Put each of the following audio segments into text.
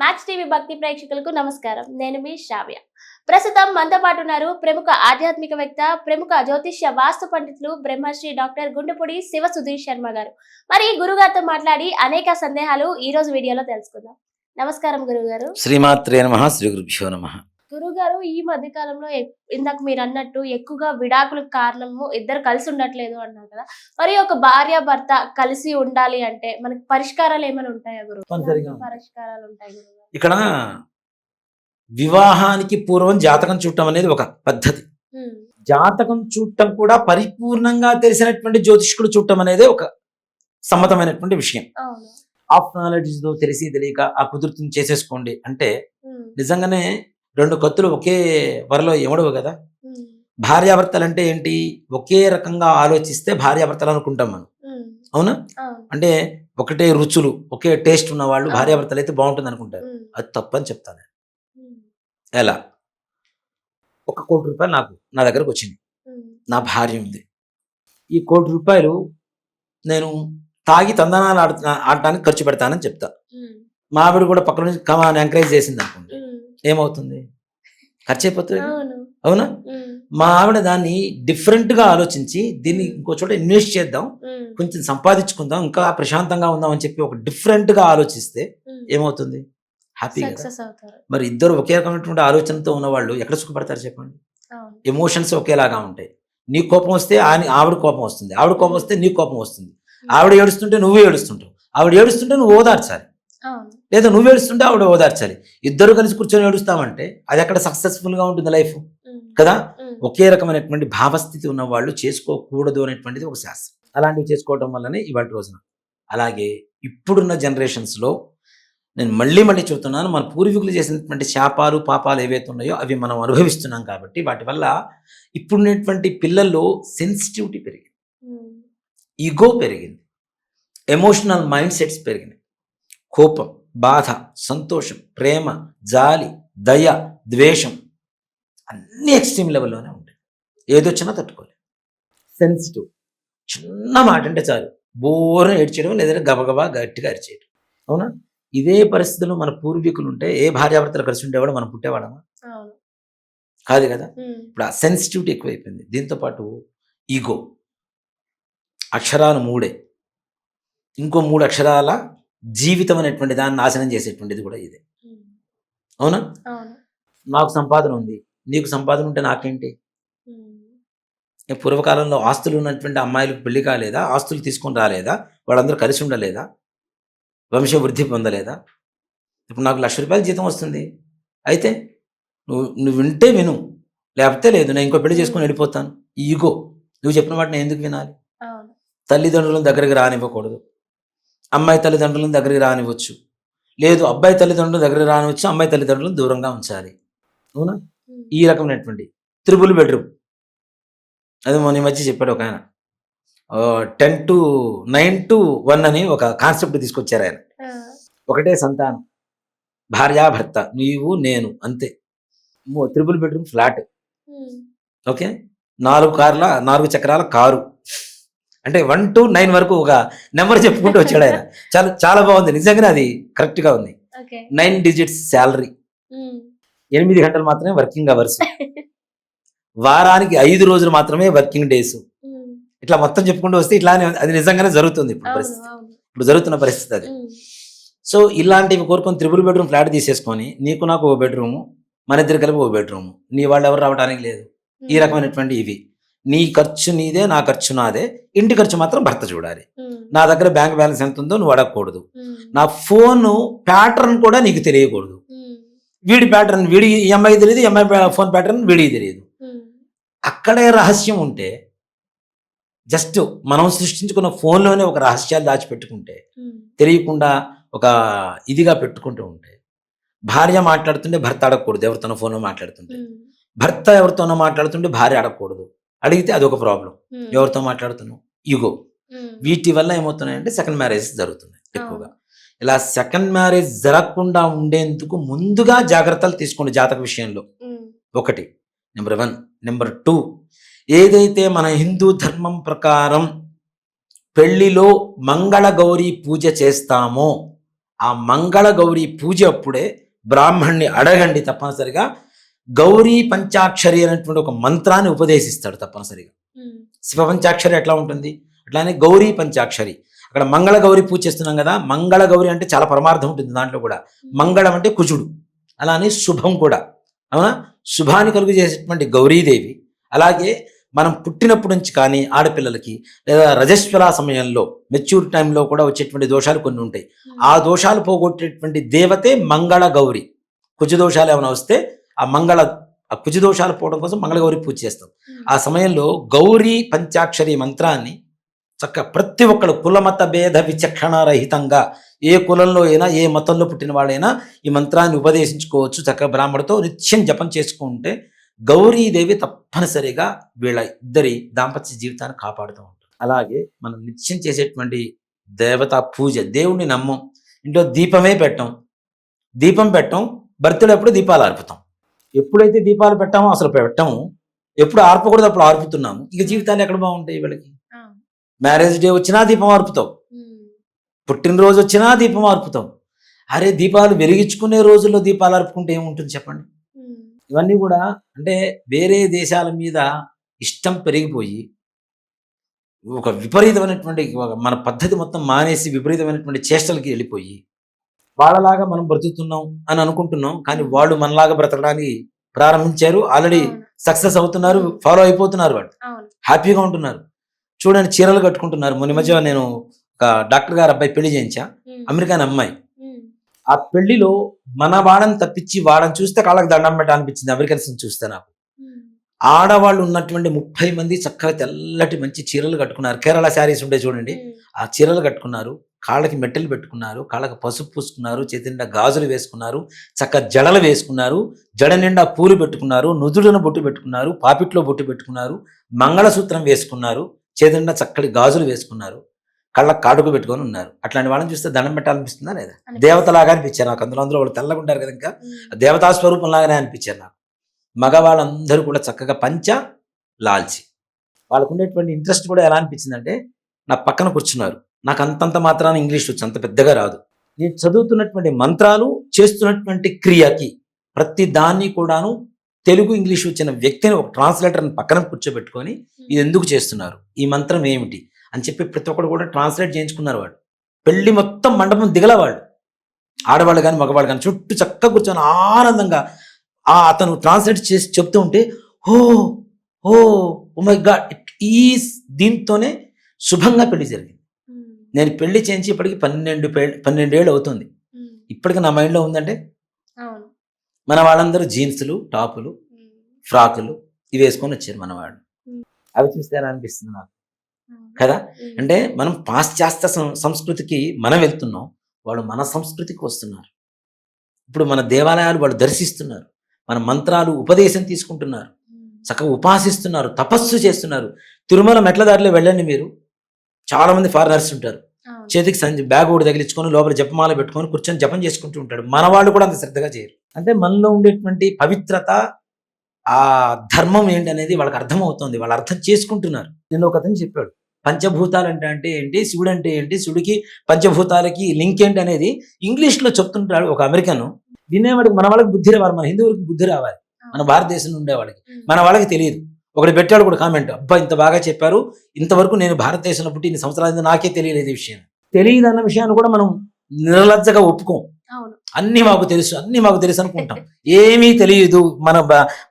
Match TV భక్తి ప్రేక్షకులకు నమస్కారం. నేను మీ శ్రావ్య. ప్రస్తుతం మనతో పాటు ఉన్నారు ప్రముఖ ఆధ్యాత్మికవేత్త ప్రముఖ జ్యోతిష్య వాస్తు పండితులు బ్రహ్మశ్రీ డాక్టర్ గుండెపూడి శివ సుధీర్ శర్మ గారు. మరి గురుగారితో మాట్లాడి అనేక సందేహాలు ఈ రోజు వీడియోలో తెలుసుకుందాం. నమస్కారం గురుగారు శ్రీమాత్రే నమ శ్రీ గురుభ్యో నమ. గురుగారు ఈ మధ్య కాలంలో ఇందాక మీరు అన్నట్టు ఎక్కువగా విడాకులకు కారణము ఇద్దరు కలిసి ఉండట్లేదు అన్నారు కదా. మరి ఒక భార్య భర్త కలిసి ఉండాలి అంటే మనకి పరిష్కారాలు ఏమైనా ఉంటాయా గురు తప్పనిసరిగా ఉంటాయి. పరిష్కారాలు ఉంటాయి ఇక్కడ వివాహానికి పూర్వం జాతకం చూడటం అనేది ఒక పద్ధతి. జాతకం చూడటం కూడా పరిపూర్ణంగా తెలిసినటువంటి జ్యోతిష్కుడు చూడటం అనేది ఒక సమ్మతమైనటువంటి విషయం. ఆఫ్ నాలెడ్జ్తో తెలిసి తెలియక ఆ కుదురుతుంది చేసేసుకోండి అంటే నిజంగానే రెండు కత్తులు ఒకే వరలో ఎమడవు కదా? భార్యాభర్తలు అంటే ఏంటి? ఒకే రకంగా ఆలోచిస్తే భార్యాభర్తలు అనుకుంటాం మనం. అవునా? అంటే ఒకటే రుచులు ఒకే టేస్ట్ ఉన్న వాళ్ళు. భార్యాభర్తలు అయితే బాగుంటుంది అనుకుంటారు. అది తప్పని చెప్తాను ఎలా? ఒక కోటి రూపాయలు నాకు నా దగ్గరకు వచ్చింది. నా భార్య ఉంది. ఈ కోటి రూపాయలు నేను తాగి తందనాలు ఆడు ఆడటానికి ఖర్చు పెడతానని చెప్తా. మా ఆవిడ కూడా పక్కన నుంచి కమాన్ ఎంకరేజ్ చేసింది అనుకోండి. ఏమవుతుంది? ఖర్చు అయిపోతుంది అవును. మా ఆవిడ దాన్ని different గా ఆలోచించి దీన్ని ఇంకో చోట ఇన్వెస్ట్ చేద్దాం కొంచెం సంపాదించుకుందాం ఇంకా ప్రశాంతంగా ఉందాం అని చెప్పి ఒక different గా ఆలోచిస్తే ఏమవుతుంది? హ్యాపీ కదా. సక్సెస్ అవుతారు. మరి ఇద్దరు ఒకే రకమైనటువంటి ఆలోచనతో ఉన్న వాళ్ళు ఎక్కడ సుఖపడతారు చెప్పండి? ఎమోషన్స్ ఒకేలాగా ఉంటాయి. నీ కోపం వస్తే ఆవిడ కోపం వస్తుంది. ఆవిడ కోపం వస్తే నీ కోపం వస్తుంది. ఆవిడ ఏడుస్తుంటే నువ్వు ఏడుస్తుంటావు. ఆవిడ ఏడుస్తుంటే నువ్వు ఓదార్చాలి. లేదా నువ్వు ఏడుస్తుంటే ఆవిడ ఓదార్చాలి. ఇద్దరు కలిసి కూర్చొని ఏడుస్తామంటే అది ఎక్కడ సక్సెస్ఫుల్గా ఉంటుంది లైఫ్. కదా? ఒకే రకమైనటువంటి భావస్థితి ఉన్న వాళ్ళు చేసుకోకూడదు అనేటువంటిది ఒక శాస్త్రం. అలాంటివి చేసుకోవడం వల్లనే ఇవాళ రోజున. అలాగే ఇప్పుడున్న generations లో నేను మళ్ళీ మళ్ళీ చెబుతున్నాను మన పూర్వీకులు చేసినటువంటి శాపాలు పాపాలు ఏవైతే ఉన్నాయో అవి మనం అనుభవిస్తున్నాం కాబట్టి వాటి వల్ల ఇప్పుడున్నటువంటి పిల్లల్లో సెన్సిటివిటీ పెరిగింది. ఈగో పెరిగింది. ఎమోషనల్ మైండ్ సెట్స్ పెరిగినాయి. కోపం. బాధ సంతోషం ప్రేమ జాలి దయ ద్వేషం అన్ని ఎక్స్ట్రీమ్ లెవెల్లోనే ఉంటాయి. ఏదొచ్చినా తట్టుకోలేదు సెన్సిటివ్ చిన్న మాట అంటే చాలు. బోర్ని ఏడ్చేయడం లేదంటే గబగబా గట్టిగా అరిచేయడం. అవునా? ఇదే పరిస్థితుల్లో మన పూర్వీకులు ఉంటే ఏ భార్యాభర్తలు కలిసి ఉండేవాడు మనం పుట్టేవాడమా అవును. కాదు కదా? ఇప్పుడు ఆ సెన్సిటివిటీ ఎక్కువైపోయింది. దీంతో పాటు ఈగో అక్షరాలు మూడే. ఇంకో మూడు అక్షరాల జీవితం అనేటువంటి దాన్ని నాశనం చేసేటువంటిది కూడా ఇదే. అవునా? నాకు సంపాదన ఉంది. నీకు సంపాదన ఉంటే నాకేంటి? పూర్వకాలంలో ఆస్తులు ఉన్నటువంటి అమ్మాయిలకు పెళ్ళి కాలేదా? ఆస్తులు తీసుకొని రాలేదా? వాళ్ళందరూ కలిసి ఉండలేదా? వంశ వృద్ధి పొందలేదా? ఇప్పుడు నాకు లక్ష రూపాయల జీతం వస్తుంది. అయితే నువ్వు నువ్వు వింటే విను. లేకపోతే లేదు నేను ఇంకో పెళ్ళి చేసుకొని వెళ్ళిపోతాను. ఈగో. నువ్వు చెప్పిన మాట నేను ఎందుకు వినాలి? తల్లిదండ్రులను దగ్గరికి రానివ్వకూడదు. అమ్మాయి తల్లిదండ్రులను దగ్గరికి రానివ్వచ్చు. లేదు అబ్బాయి తల్లిదండ్రులు దగ్గరికి రానివచ్చు అమ్మాయి తల్లిదండ్రులను దూరంగా ఉంచాలి. అవునా? ఈ రకమైనటువంటి త్రిబుల్ బెడ్రూమ్. అది మొన్న మధ్య చెప్పాడు ఒక ఆయన. Ten two nine two one అని ఒక కాన్సెప్ట్ తీసుకొచ్చారు ఆయన. ఒకటే సంతానం. భార్య భర్త నీవు నేను అంతే. Triple bedroom flat. ఓకే? నాలుగు కార్ల నాలుగు చక్రాల కారు. అంటే వన్ టు నైన్ వరకు ఒక నెంబర్ చెప్పుకుంటూ వచ్చాడు ఆయన. చాలా చాలా బాగుంది. నిజంగానే అది correct గా ఉంది. నైన్ డిజిట్స్ శాలరీ ఎనిమిది గంటలు మాత్రమే వర్కింగ్ అవర్స్ వారానికి ఐదు రోజులు మాత్రమే వర్కింగ్ డేస్ ఇట్లా మొత్తం చెప్పుకుంటూ వస్తే ఇట్లానే అది నిజంగానే జరుగుతుంది ఇప్పుడు పరిస్థితి. ఇప్పుడు జరుగుతున్న పరిస్థితి అది. సో ఇలాంటివి కోరుకొని త్రిబుల్ బెడ్రూమ్ ఫ్లాట్ తీసేసుకొని నీకు నాకు ఓ బెడ్రూము మన ఇద్దరు కలిపి ఓ బెడ్రూమ్ నీ వాళ్ళు ఎవరు రావడానికి లేదు. ఈ రకమైనటువంటి ఇవి. నీ ఖర్చు నీదే నా ఖర్చు నాదే. ఇంటి ఖర్చు మాత్రం భర్త చూడాలి. నా దగ్గర బ్యాంక్ బ్యాలెన్స్ ఎంత ఉందో నువ్వు అడగకూడదు. నా ఫోన్ ప్యాటర్న్ కూడా నీకు తెలియకూడదు. వీడి ప్యాటర్న్ వీడి ఈ అమ్మాయి తెలియదు ఈ అమ్మాయి ఫోన్ ప్యాటర్న్ వీడికి తెలియదు. అక్కడే రహస్యం ఉంటే జస్ట్ మనం సృష్టించుకున్న ఫోన్లోనే ఒక రహస్యాలు దాచిపెట్టుకుంటే తెలియకుండా ఒక ఇదిగా పెట్టుకుంటూ ఉంటే భార్య మాట్లాడుతుంటే భర్త అడగకూడదు ఎవరితోనో ఫోన్లో మాట్లాడుతుంటే. భర్త ఎవరితోనో మాట్లాడుతుంటే భార్య అడగకూడదు. అడిగితే అదొక ప్రాబ్లం. ఎవరితో మాట్లాడుతున్నావు? ఈగో ఉమ్, వీటి వల్ల ఏమవుతున్నాయంటే సెకండ్ మ్యారేజ్ జరుగుతున్నాయి ఎక్కువగా. ఇలా సెకండ్ మ్యారేజ్ జరగకుండా ఉండేందుకు ముందుగా జాగ్రత్తలు తీసుకోండి జాతక విషయంలో. ఒకటి. నెంబర్ వన్ నెంబర్ టూ ఏదైతే మన హిందూ ధర్మం ప్రకారం పెళ్ళిలో మంగళ గౌరీ పూజ చేస్తామో ఆ మంగళ గౌరీ పూజ అప్పుడే బ్రాహ్మణ్ణి అడగండి తప్పనిసరిగా. గౌరీ పంచాక్షరి అనేటువంటి ఒక మంత్రాన్ని ఉపదేశిస్తాడు తప్పనిసరిగా. శివ పంచాక్షరి ఎట్లా ఉంటుంది? అట్లానే గౌరీ పంచాక్షరి. అక్కడ మంగళ గౌరి పూజ చేస్తున్నాం కదా మంగళ గౌరి అంటే చాలా పరమార్థం ఉంటుంది దాంట్లో కూడా. మంగళం అంటే కుజుడు అలానే శుభం కూడా. అవునా? శుభాన్ని కలుగు చేసేటువంటి గౌరీదేవి అలాగే మనం పుట్టినప్పటి నుంచి కానీ ఆడపిల్లలకి లేదా రజస్వల సమయంలో మెచ్యూర్ టైంలో కూడా వచ్చేటువంటి దోషాలు కొన్ని ఉంటాయి. ఆ దోషాలు పోగొట్టేటువంటి దేవతే మంగళ గౌరి. కుజ దోషాలు ఏమైనా వస్తే ఆ మంగళ ఆ కుజ దోషాలు పోవడం కోసం మంగళ గౌరి పూజ చేస్తాం. ఆ సమయంలో గౌరీ పంచాక్షరి మంత్రాన్ని చక్క ప్రతి ఒక్కరు కులమత భేద విచక్షణ రహితంగా ఏ కులంలో అయినా ఏ మతంలో పుట్టిన వాళ్ళైనా ఈ మంత్రాన్ని ఉపదేశించుకోవచ్చు. చక్కగా బ్రాహ్మణుడితో నిత్యం జపం చేసుకుంటే గౌరీదేవి తప్పనిసరిగా వీళ్ళ ఇద్దరి దాంపత్య జీవితాన్ని కాపాడుతూ ఉంటుంది. అలాగే మనం నిత్యం చేసేటువంటి దేవతా పూజ దేవుణ్ణి నమ్మం. ఇంట్లో దీపమే పెట్టం. దీపం పెట్టం. బర్త్డే అప్పుడు దీపాలు ఆర్పుతాం ఎప్పుడైతే దీపాలు పెట్టామో అసలు పెట్టాము ఎప్పుడు ఆర్పకూడదు అప్పుడు ఆర్పుతున్నాము. ఇక జీవితాలు ఎక్కడ బాగుంటాయి వీళ్ళకి? మ్యారేజ్ డే వచ్చినా దీపం ఆర్పుతాం. ఉమ్, పుట్టినరోజు వచ్చినా దీపం ఆర్పుతాం. అరే దీపాలు వెలిగించుకునే రోజుల్లో దీపాలు ఆర్పుకుంటే ఏముంటుంది చెప్పండి? ఉమ్, ఇవన్నీ కూడా అంటే వేరే దేశాల మీద ఇష్టం పెరిగిపోయి ఒక విపరీతమైనటువంటి మన పద్ధతి మొత్తం మానేసి విపరీతమైనటువంటి చేష్టలకి వెళ్ళిపోయి వాళ్ళలాగా మనం బ్రతుకుతున్నాం అని అనుకుంటున్నాం. కానీ వాళ్ళు మనలాగా బ్రతకడానికి ప్రారంభించారు. ఆల్రెడీ సక్సెస్ అవుతున్నారు ఫాలో అయిపోతున్నారు వాళ్ళు. హ్యాపీగా ఉంటున్నారు. చూడండి చీరలు కట్టుకుంటున్నారు. మొన్న మధ్య నేను ఒక డాక్టర్ గారు అబ్బాయి పెళ్ళి చేయించా. అమెరికన్ అమ్మాయి. ఆ పెళ్ళిలో మన వాళ్ళని తప్పించి వాళ్ళని చూస్తే కాళ్ళకి దండం పెట్ట అనిపించింది అమెరికన్స్ చూస్తే నాకు. ఆడవాళ్ళు ఉన్నటువంటి ముప్పై మంది చక్కగా తెల్లటి మంచి చీరలు కట్టుకున్నారు. కేరళ శారీస్ ఉండే చూడండి. ఆ చీరలు కట్టుకున్నారు. కాళ్ళకి మెట్టెలు పెట్టుకున్నారు. కాళ్ళకి పసుపు పూసుకున్నారు. చేతి నిండా గాజులు వేసుకున్నారు. చక్క జడలు వేసుకున్నారు. జడ నిండా పూలు పెట్టుకున్నారు. నుదుడున బొట్టు పెట్టుకున్నారు. పాపిట్లో బొట్టు పెట్టుకున్నారు. మంగళసూత్రం వేసుకున్నారు. చేతి నిండా చక్కటి గాజులు వేసుకున్నారు. కళ్ళకి కాటుకు పెట్టుకొని ఉన్నారు. అట్లాంటి వాళ్ళని చూస్తే దండం పెట్టాలనిపిస్తుందా లేదా. దేవతలాగా అనిపించారు నాకు. అందులో అందులో వాళ్ళు తెల్లగా ఉంటారు కదా ఇంకా. దేవతా స్వరూపం లాగానే అనిపించారు నాకు. మగవాళ్ళందరూ కూడా చక్కగా పంచ లాల్చి. వాళ్ళకు ఉండేటువంటి ఇంట్రెస్ట్ కూడా ఎలా అనిపించిందంటే నా పక్కన కూర్చున్నారు. నాకు అంతంత మాత్రాన ఇంగ్లీష్ వచ్చు అంత పెద్దగా రాదు. నేను చదువుతున్నటువంటి మంత్రాలు చేస్తున్నటువంటి క్రియకి ప్రతి దాన్ని కూడాను తెలుగు ఇంగ్లీష్ వచ్చిన వ్యక్తిని ఒక ట్రాన్స్లేటర్ని పక్కన కూర్చోబెట్టుకొని ఇది ఎందుకు చేస్తున్నారు? ఈ మంత్రం ఏమిటి? అని చెప్పి ప్రతి ఒక్కరు కూడా ట్రాన్స్లేట్ చేయించుకున్నారు వాడు పెళ్ళి మొత్తం మండపం దిగల వాళ్ళు. ఆడవాళ్ళు కానీ మగవాళ్ళు కానీ చుట్టూ చక్కగా కూర్చొని ఆనందంగా ఆ అతను ట్రాన్స్లేట్ చేసి చెప్తూ ఉంటే ఓ ఓ మై గాడ్ ఈ దీంతోనే శుభంగా పెళ్ళి జరిగింది. నేను పెళ్ళి చేయించి ఇప్పటికి పన్నెండు పన్నెండేళ్ళు అవుతుంది. ఇప్పటికి నా మైండ్లో ఉందంటే మన వాళ్ళందరూ జీన్సులు టాపులు ఫ్రాకులు ఇవి వేసుకొని వచ్చారు మన వాళ్ళు. Hmm. అవి చూస్తే అనిపిస్తుంది నాకు. కదా? అంటే మనం పాశ్చాత్య సంస్కృతికి మనం వెళ్తున్నాం వాళ్ళు మన సంస్కృతికి వస్తున్నారు. ఇప్పుడు మన దేవాలయాలు వాళ్ళు దర్శిస్తున్నారు. మన మంత్రాలు ఉపదేశం తీసుకుంటున్నారు. చక్కగా ఉపాసిస్తున్నారు తపస్సు చేస్తున్నారు. తిరుమల మెట్ల దారిలో వెళ్ళండి మీరు. చాలా మంది ఫారినర్స్ ఉంటారు. చేతికి సంచి బ్యాగ్ ఒకటి తగిలించుకొని లోపల జపమాల పెట్టుకొని కూర్చొని జపం చేసుకుంటూ ఉంటాడు. మన వాళ్ళు కూడా అంత శ్రద్ధగా చేయరు. అంటే మనలో ఉండేటువంటి పవిత్రత ఆ ధర్మం ఏంటి అనేది వాళ్ళకి అర్థమవుతుంది. వాళ్ళు అర్థం చేసుకుంటున్నారు. నేను ఒక అతను చెప్పాడు. పంచభూతాలు అంటే అంటే ఏంటి? శివుడు అంటే ఏంటి? శివుడికి పంచభూతాలకి లింక్ ఏంటి అనేది ఇంగ్లీష్లో చెప్తుంటాడు ఒక అమెరికన్. వినేవాడికి మన వాళ్ళకి బుద్ధి రావాలి మన హిందువులకి బుద్ధి రావాలి. మన భారతదేశంలో ఉండేవాళ్ళకి ఉమ్, మన వాళ్ళకి తెలియదు. ఒకటి పెట్టాడు కూడా కామెంట్ అబ్బా ఇంత బాగా చెప్పారు. ఇంతవరకు నేను భారతదేశంలో పుట్టి ఇన్ని సంవత్సరాలు నాకే తెలియలేదు ఈ విషయం. తెలియదు అన్న విషయాన్ని కూడా మనం నిర్లజ్జగా ఒప్పుకోం. అన్నీ మాకు తెలుసు అన్నీ మాకు తెలుసు అనుకుంటాం. ఏమీ తెలియదు. మన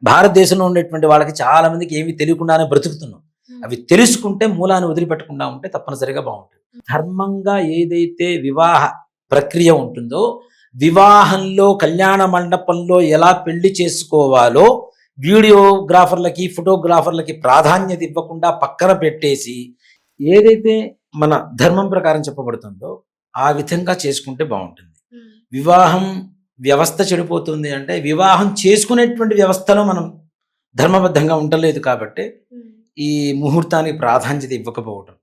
భారతదేశంలో ఉండేటువంటి వాళ్ళకి చాలా మందికి ఏమీ తెలియకుండానే బ్రతుకుతున్నాం. అవి తెలుసుకుంటే మూలాన్ని వదిలిపెట్టకుండా ఉంటే తప్పనిసరిగా బాగుంటుంది. ధర్మంగా ఏదైతే వివాహ ప్రక్రియ ఉంటుందో వివాహంలో కళ్యాణ మండపంలో ఎలా పెళ్ళి చేసుకోవాలో వీడియోగ్రాఫర్లకి ఫోటోగ్రాఫర్లకి ప్రాధాన్యత ఇవ్వకుండా పక్కన పెట్టేసి ఏదైతే మన ధర్మం ప్రకారం చెప్పబడుతుందో ఆ విధంగా చేసుకుంటే బాగుంటుంది. వివాహం వ్యవస్థ చెడిపోతుంది అంటే వివాహం చేసుకునేటువంటి వ్యవస్థలో మనం ధర్మబద్ధంగా ఉండలేదు కాబట్టి ఈ ముహూర్తానికి ప్రాధాన్యత ఇవ్వకపోవడం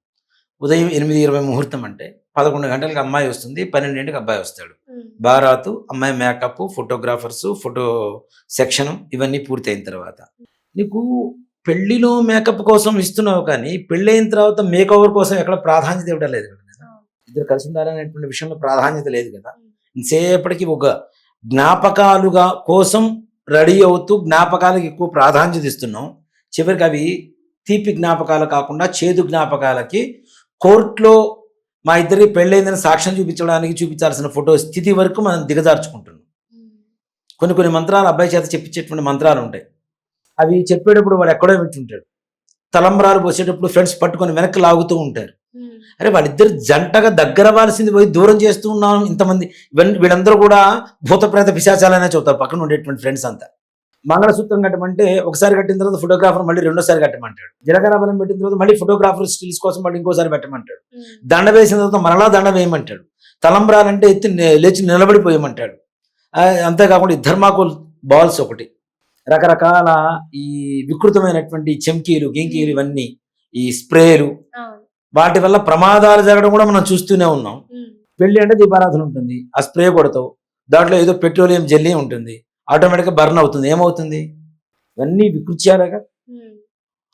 ఉదయం ఎనిమిది ఇరవై ముహూర్తం అంటే పదకొండు గంటలకు అమ్మాయి వస్తుంది పన్నెండింటికి అబ్బాయి వస్తాడు. బారాతు అమ్మాయి మేకప్ ఫోటోగ్రాఫర్స్ ఫోటో సెక్షన్ ఇవన్నీ పూర్తయిన తర్వాత. నీకు పెళ్ళిలో మేకప్ కోసం ఇస్తున్నావు కానీ పెళ్ళైన తర్వాత మేకవర్ కోసం ఎక్కడ ప్రాధాన్యత ఇవ్వడం లేదు కదా. ఇద్దరు కలిసి ఉండాలనేటువంటి విషయంలో ప్రాధాన్యత లేదు కదా. సేపటికి ఒక జ్ఞాపకాలుగా కోసం రెడీ అవుతూ జ్ఞాపకాలకు ఎక్కువ ప్రాధాన్యత ఇస్తున్నాం చివరికి అవి తీపి జ్ఞాపకాలు కాకుండా చేదు జ్ఞాపకాలకి కోర్టులో మా ఇద్దరి పెళ్ళైందని సాక్ష్యం చూపించడానికి చూపించాల్సిన ఫోటో స్థితి వరకు మనం దిగజార్చుకుంటున్నాం. కొన్ని కొన్ని మంత్రాలు అబ్బాయి చేత చెప్పించేటువంటి మంత్రాలు ఉంటాయి. అవి చెప్పేటప్పుడు వాడు ఎక్కడో వింటుంటాడు. తలంబరాలు పోసేటప్పుడు ఫ్రెండ్స్ పట్టుకొని వెనక్కి లాగుతూ ఉంటారు. అరే వాళ్ళిద్దరు జంటగా దగ్గరవ్వాల్సింది పోయి దూరం చేస్తూ ఉన్నాం ఇంతమంది. వీళ్ళందరూ కూడా భూత ప్రేత పిశాచాలనే చూస్తారు పక్కన ఉండేటువంటి ఫ్రెండ్స్ అంతా. మంగళసూత్రం కట్టమంటే ఒకసారి కట్టిన తర్వాత ఫోటోగ్రాఫర్ మళ్ళీ రెండోసారి కట్టమంటాడు. జీలకర్ర బలం పెట్టిన తర్వాత మళ్ళీ ఫోటోగ్రాఫర్ స్టిల్స్ కోసం మళ్ళీ ఇంకోసారి పెట్టమంటాడు. దండ వేసిన తర్వాత మరలా దండ వేయమంటాడు. తలంబ్రాలంటే ఎత్తి లేచి నిలబడిపోయమంటాడు. అంతేకాకుండా ఈ ధర్మాకోల్ బాల్స్ ఒకటి. రకరకాల ఈ వికృతమైనటువంటి చెంకీలు గింకీలు ఇవన్నీ ఈ స్ప్రేలు వాటి వల్ల ప్రమాదాలు జరగడం కూడా మనం చూస్తూనే ఉన్నాం. పెళ్ళి అంటే దీపారాధన ఉంటుంది. ఆ స్ప్రే కొడతావు. దాంట్లో ఏదో పెట్రోలియం జెల్లీ ఉంటుంది. ఆటోమేటిక్గా బర్న్ అవుతుంది. ఏమవుతుంది? ఇవన్నీ వికృత్యాలుగా?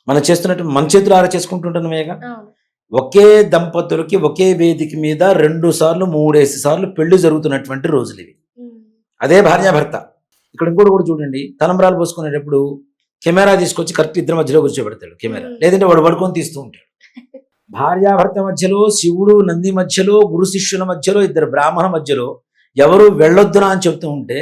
మనం చేస్తున్నట్టు మన చేతులారా చేసుకుంటుంటున్నామేగా? ఒకే దంపతులకి ఒకే వేదిక మీద రెండు సార్లు మూడేసి సార్లు పెళ్ళి జరుగుతున్నటువంటి రోజులు ఇవి. అదే భార్యాభర్త. ఇక్కడ ఇంకోటి కూడా చూడండి. తలంబరాలు పోసుకునేటప్పుడు కెమెరా తీసుకొచ్చి కరెక్ట్ ఇద్దరి మధ్యలో కూర్చోబెడతాడు కెమెరా. లేదంటే వాడు పడుకొని తీస్తూ ఉంటాడు. భార్యాభర్త మధ్యలో శివుడు నంది మధ్యలో గురు శిష్యుల మధ్యలో ఇద్దరు బ్రాహ్మణ మధ్యలో ఎవరు వెళ్ళొద్దునా అని చెప్తూ ఉంటే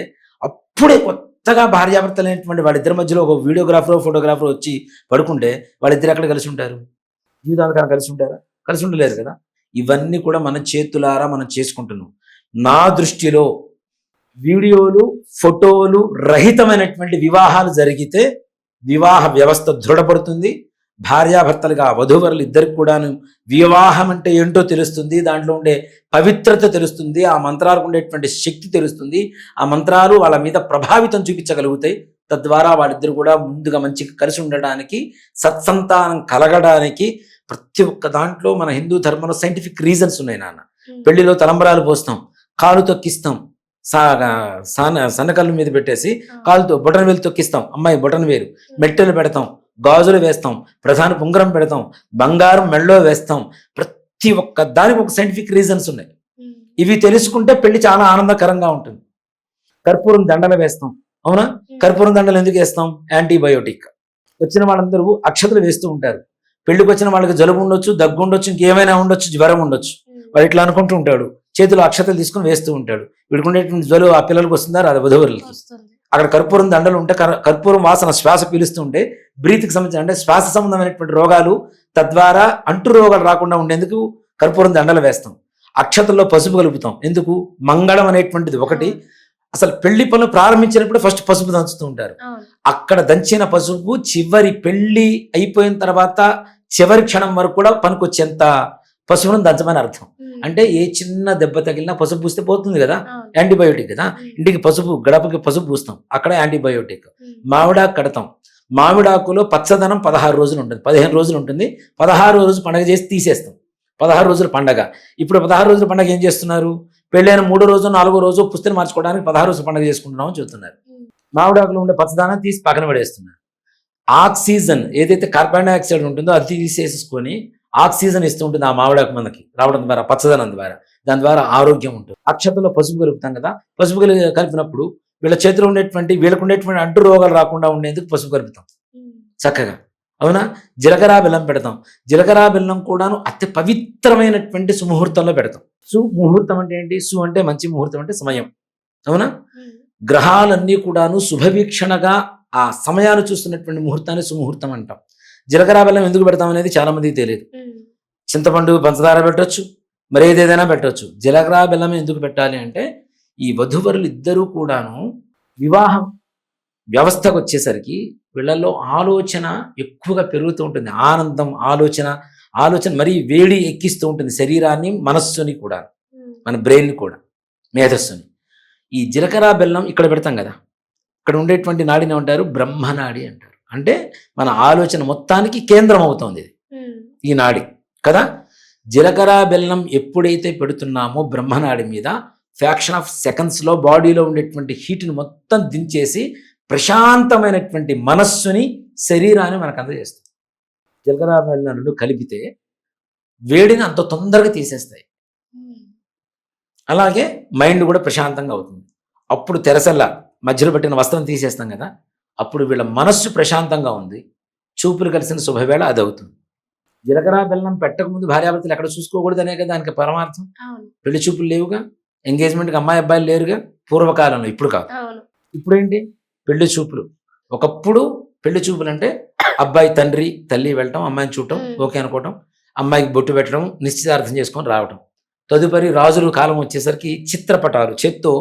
అప్పుడే కొత్తగా భార్యాభర్తలైనటువంటి వాళ్ళిద్దరి మధ్యలో ఒక వీడియోగ్రాఫర్ ఫోటోగ్రాఫర్ వచ్చి పడుకుంటే వాళ్ళిద్దరు ఎక్కడ కలిసి ఉంటారు? జీవితాంతకాలం కలిసి ఉంటారా? కలిసి ఉండలేరు కదా? ఇవన్నీ కూడా మన చేతులారా మనం చేసుకుంటున్నాం. నా దృష్టిలో వీడియోలు ఫోటోలు రహితమైనటువంటి వివాహాలు జరిగితే వివాహ వ్యవస్థ దృఢపడుతుంది. భార్యాభర్తలుగా వధూవరులు ఇద్దరికి కూడాను వివాహం అంటే ఏంటో తెలుస్తుంది. దాంట్లో ఉండే పవిత్రత తెలుస్తుంది. ఆ మంత్రాలకు ఉండేటువంటి శక్తి తెలుస్తుంది. ఆ మంత్రాలు వాళ్ళ మీద ప్రభావితం చూపించగలుగుతాయి. తద్వారా వాళ్ళిద్దరు కూడా ముందుగా మంచిగా కలిసి ఉండడానికి సత్సంతానం కలగడానికి ప్రతి ఒక్క దాంట్లో మన హిందూ ధర్మంలో సైంటిఫిక్ రీజన్స్ ఉన్నాయి నాన్న. పెళ్ళిలో తలంబరాలు పోస్తాం కాలు తొక్కిస్తాం సా సాన సన్నకల్లు మీద పెట్టేసి కాలుతో బొటన్ వేలు తొక్కిస్తాం. అమ్మాయి బొటన్ వేలు మెట్టెలు పెడతాం గాజులు వేస్తాం ప్రధాన ఉంగరం పెడతాం బంగారం మెళ్ళో వేస్తాం. ప్రతి ఒక్క దానికి ఒక సైంటిఫిక్ రీజన్స్ ఉన్నాయి. ఇవి తెలుసుకుంటే పెళ్ళి చాలా ఆనందకరంగా ఉంటుంది. కర్పూరం దండలు వేస్తాం అవునా? కర్పూరం దండలు ఎందుకు వేస్తాం? యాంటీబయోటిక్. వచ్చిన వాళ్ళందరూ అక్షతలు వేస్తూ ఉంటారు. పెళ్ళికి వచ్చిన వాళ్ళకి జలుబు ఉండొచ్చు దగ్గు ఉండొచ్చు ఇంకేమైనా ఉండొచ్చు జ్వరం ఉండొచ్చు. వాడు ఇట్లా అనుకుంటూ ఉంటాడు. చేతిలో అక్షతలు తీసుకుని వేస్తూ ఉంటాడు. వీడికి ఉండేటువంటి జ్వరం ఆ పిల్లలకు వస్తుందా? అది వధువులకి అక్కడ కర్పూరం దండలు ఉంటే కర్- కర్పూరం వాసన శ్వాస పీలుస్తూ ఉంటే బ్రీత్కి సంబంధించిన అంటే శ్వాస సంబంధమైనటువంటి రోగాలు తద్వారా అంటు రోగాలు రాకుండా ఉండేందుకు కర్పూరం దండలు వేస్తాం. అక్షతల్లో పసుపు కలుపుతాం. ఎందుకు? మంగళం అనేటువంటిది ఒకటి. అసలు పెళ్ళి పనులు ప్రారంభించినప్పుడు ఫస్ట్ పసుపు దంచుతూ ఉంటారు. అక్కడ దంచిన పసుపు చివరి పెళ్ళి అయిపోయిన తర్వాత చివరి క్షణం వరకు కూడా పనికొచ్చేంత పసుపును దంచమని అర్థం. అంటే ఏ చిన్న దెబ్బ తగిలినా పసుపు పూస్తే పోతుంది కదా? యాంటీబయోటిక్ కదా? ఇంటికి పసుపు గడపకి పసుపు పూస్తాం. అక్కడ యాంటీబయోటిక్. మామిడాకు కడతాం. మామిడాకులో పచ్చదనం పదహారు రోజులు ఉంటుంది. పదిహేను రోజులు ఉంటుంది. పదహారు రోజు పండగ చేసి తీసేస్తాం. పదహారు రోజుల పండగ. ఇప్పుడు పదహారు రోజుల పండగ ఏం చేస్తున్నారు? పెళ్ళైన మూడో రోజు నాలుగో రోజు పుస్తకం మార్చుకోవడానికి పదహారు రోజుల పండగ చేసుకుంటున్నాం అని చెప్తున్నారు ఉమ్. మామిడాకులో ఉండే పచ్చదనం తీసి పక్కన పడేస్తున్నారు. ఆక్సిజన్ ఏదైతే కార్బన్ డైఆక్సైడ్ ఉంటుందో అది తీసేసుకొని ఆక్సిజన్ ఇస్తూ ఉంటుంది ఆ మామిడాకు మనకి రావడం ద్వారా పచ్చదనం ద్వారా. దాని ద్వారా ఆరోగ్యం ఉంటుంది. అక్షతలో పసుపు కలుపుతాం కదా పసుపు కలి- కలిపినప్పుడు వీళ్ళ చేతిలో ఉండేటువంటి వీళ్ళకు ఉండేటువంటి అంటు రోగాలు రాకుండా ఉండేందుకు పసుపు కలుపుతాం. చక్కగా. అవునా? జీలకర్ర బెల్లం పెడతాం. జీలకర్ర బెల్లం కూడాను అతి పవిత్రమైనటువంటి సుముహూర్తంలో పెడతాం. సు ముహూర్తం అంటే ఏంటి? సు అంటే మంచి ముహూర్తం అంటే సమయం. అవునా. గ్రహాలన్నీ కూడాను శుభవీక్షణగా ఆ సమయాన్ని చూస్తున్నటువంటి ముహూర్తాన్ని సుముహూర్తం అంటాం. జీలకర్ర బెల్లం ఎందుకు పెడతాం అనేది చాలా మందికి తెలియదు. చింతపండు పంచదార పెట్టొచ్చు మరి ఏదేదైనా పెట్టొచ్చు. జీలకర్ర బెల్లం ఎందుకు పెట్టాలి అంటే ఈ వధువరులు ఇద్దరూ కూడాను వివాహం వ్యవస్థకు వచ్చేసరికి వీళ్ళల్లో ఆలోచన ఎక్కువగా పెరుగుతూ ఉంటుంది. ఆనందం ఆలోచన ఆలోచన మరీ వేడి ఎక్కిస్తూ ఉంటుంది శరీరాన్ని మనస్సుని కూడా. మన బ్రెయిన్ కూడా మేధస్సుని. ఈ జీలకర్ర బెల్లం ఇక్కడ పెడతాం కదా. ఇక్కడ ఉండేటువంటి నాడిని ఏమంటారు? బ్రహ్మనాడి అంటారు. అంటే మన ఆలోచన మొత్తానికి కేంద్రం అవుతుంది. ఇది. ఈ నాడి. కదా? జీలకర్ర బెల్లం ఎప్పుడైతే పెడుతున్నామో బ్రహ్మనాడి మీద ఫ్యాక్షన్ ఆఫ్ సెకండ్స్లో బాడీలో ఉండేటువంటి హీట్ని మొత్తం దించేసి ప్రశాంతమైనటువంటి మనస్సుని శరీరాన్ని మనకు అందజేస్తుంది. జీలకర్ర బెల్లం రెండు కలిపితే వేడిని అంత తొందరగా తీసేస్తాయి. అలాగే మైండ్ కూడా ప్రశాంతంగా అవుతుంది. అప్పుడు తెరసల్ల మధ్యలో పెట్టిన వస్త్రం తీసేస్తాం కదా? అప్పుడు వీళ్ళ మనస్సు ప్రశాంతంగా ఉంది. చూపులు కలిసిన శుభవేళ అది అవుతుంది. జీలకర్ర బెల్లం పెట్టకముందు భార్యాభర్తలు ఎక్కడ చూసుకోకూడదనే కదా దానికి పరమార్థం? పెళ్ళి చూపులు లేవుగా? ఎంగేజ్మెంట్కి అమ్మాయి అబ్బాయిలు లేరుగా? పూర్వకాలంలో ఇప్పుడు కాదు. అవును. ఇప్పుడు ఏంటి పెళ్ళి చూపులు. ఒకప్పుడు పెళ్ళి చూపులు అంటే అబ్బాయి తండ్రి తల్లి వెళ్ళటం అమ్మాయిని చూడటం. ఓకే అనుకోవటం అమ్మాయికి బొట్టు పెట్టడం నిశ్చితార్థం చేసుకొని రావటం. తదుపరి రాజుల కాలం వచ్చేసరికి చిత్రపటాలు చేత్తో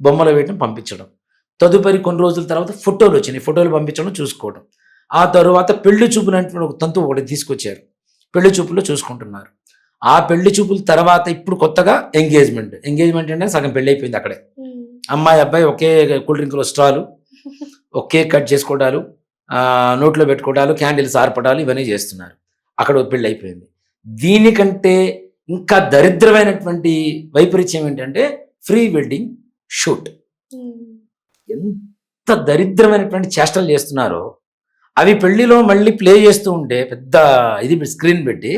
బొమ్మలు వేయటం పంపించడం. తదుపరి కొన్ని రోజుల తర్వాత ఫోటోలు వచ్చినాయి. ఫోటోలు పంపించడం చూసుకోవడం ఆ తరువాత పెళ్ళి చూపులు అంటే ఒక తంతు ఒకటి తీసుకొచ్చారు. పెళ్ళి చూపుల్లో చూసుకుంటున్నారు. ఆ పెళ్ళి చూపుల తర్వాత ఇప్పుడు కొత్తగా ఎంగేజ్మెంట్. ఎంగేజ్మెంట్ అంటే సగం పెళ్ళి అయిపోయింది అక్కడే. అమ్మాయి అబ్బాయి ఒకే కూల్ డ్రింక్లో స్ట్రాలు ఒకే కట్ చేసుకోవడాలు నోట్లో పెట్టుకోవడాలు క్యాండిల్స్ ఆర్పడాలు ఇవన్నీ చేస్తున్నారు. అక్కడ పెళ్ళి అయిపోయింది. దీనికంటే ఇంకా దరిద్రమైనటువంటి వైపరీత్యం ఏంటంటే ఫ్రీ వెడ్డింగ్ షూట్. ఎంత దరిద్రమైనటువంటి చేష్టలు చేస్తున్నారో అవి పెళ్ళిలో మళ్ళీ ప్లే చేస్తూ ఉంటే పెద్ద ఇది స్క్రీన్ పెట్టి.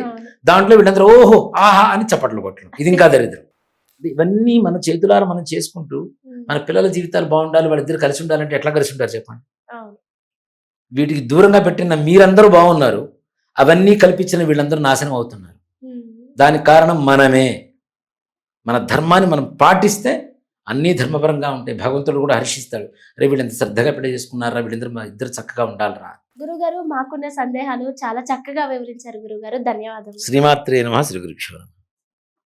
దాంట్లో వీళ్ళందరూ ఓహో ఆహా అని చప్పట్లు కొట్టడం. ఇది ఇంకా దరిద్రం. ఇవన్నీ మన చేతులారా మనం చేసుకుంటూ. మన పిల్లల జీవితాలు బాగుండాలి వాళ్ళిద్దరు కలిసి ఉండాలంటే ఎట్లా కలిసి ఉంటారు చెప్పండి? వీటికి దూరంగా పెట్టిన మీరందరూ బాగున్నారు అవన్నీ కల్పించిన వీళ్ళందరూ నాశనం అవుతున్నారు. దానికి కారణం మనమే. మన ధర్మాన్ని మనం పాటిస్తే అన్నీ ధర్మపరంగా ఉంటాయి భగవంతుడు కూడా హర్షిస్తాడు. రే వీళ్ళు ఎంత శ్రద్ధగా పెళ్ళి చేసుకున్నారా? వీళ్ళిద్దరు మా ఇద్దరు చక్కగా ఉండాలిరా గురుగారు మాకున్న సందేహాలు చాలా చక్కగా వివరించారు గురుగారు. ధన్యవాదాలు శ్రీమాత్రే నమ శ్రీ గురుక్షేత్రం